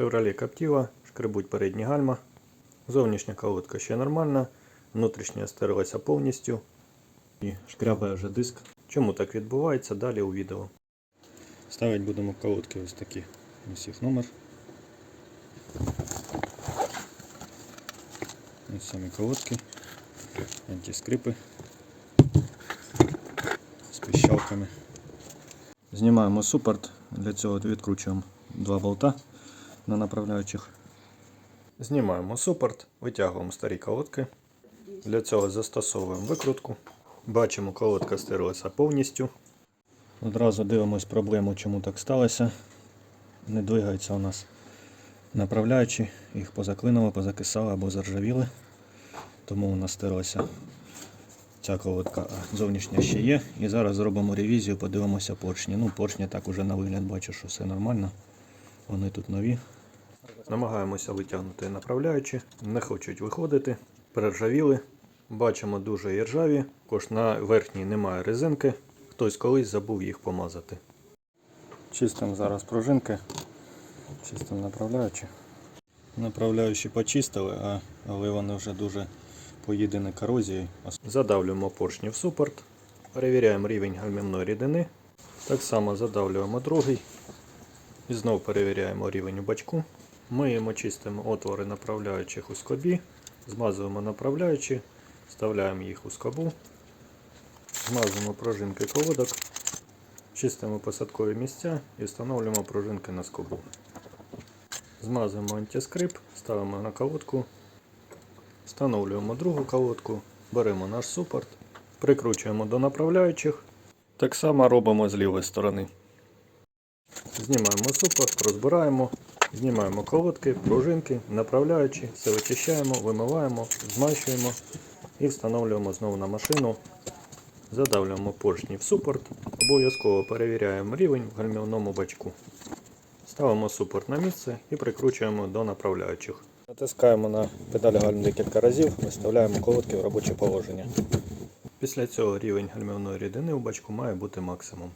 Chevrolet Captiva, шкребуть передні гальма. Зовнішня колодка ще нормальна, внутрішня стерлася повністю і шкрябає вже диск. Чому так відбувається? Далі у відео. Ставити будемо колодки ось такі. Ось їх номер. Ось самі колодки, антискрипи з піщалками. Знімаємо супорт, для цього відкручуємо два болта на направляючих. Знімаємо супорт, витягуємо старі колодки. Для цього застосовуємо викрутку. Бачимо, колодка стерлася повністю. Одразу дивимось проблему, чому так сталося. Не двигається у нас направляючі, їх позаклинило, позакисало або заржавіли. Тому у нас стерлася ця колодка, а зовнішня ще є. І зараз зробимо ревізію, подивимося поршні. Ну, поршні так уже на вигляд бачу, що все нормально. Вони тут нові. Намагаємося витягнути направляючі, не хочуть виходити, перержавіли. Бачимо дуже іржаві, також на верхній немає резинки. Хтось колись забув їх помазати. Чистимо зараз пружинки, чистимо направляючі. Направляючі почистили, а, але вони вже дуже поїдені корозією. Задавлюємо поршні в супорт, перевіряємо рівень гальмівної рідини. Так само задавлюємо другий. І знову перевіряємо рівень у бачку. Миємо, чистимо отвори направляючих у скобі, змазуємо направляючі, вставляємо їх у скобу, змазуємо пружинки колодок, чистимо посадкові місця і встановлюємо пружинки на скобу. Змазуємо антискрип, ставимо на колодку, встановлюємо другу колодку, беремо наш супорт, прикручуємо до направляючих. Так само робимо з лівої сторони. Знімаємо супорт, розбираємо, знімаємо колодки, пружинки, направляючі, все вичищаємо, вимиваємо, змащуємо і встановлюємо знову на машину. Задавлюємо поршні в супорт. Обов'язково перевіряємо рівень в гальмівному бачку. Ставимо супорт на місце і прикручуємо до направляючих. Натискаємо на педаль гальм декілька разів, виставляємо колодки в робоче положення. Після цього рівень гальмівної рідини у бачку має бути максимум.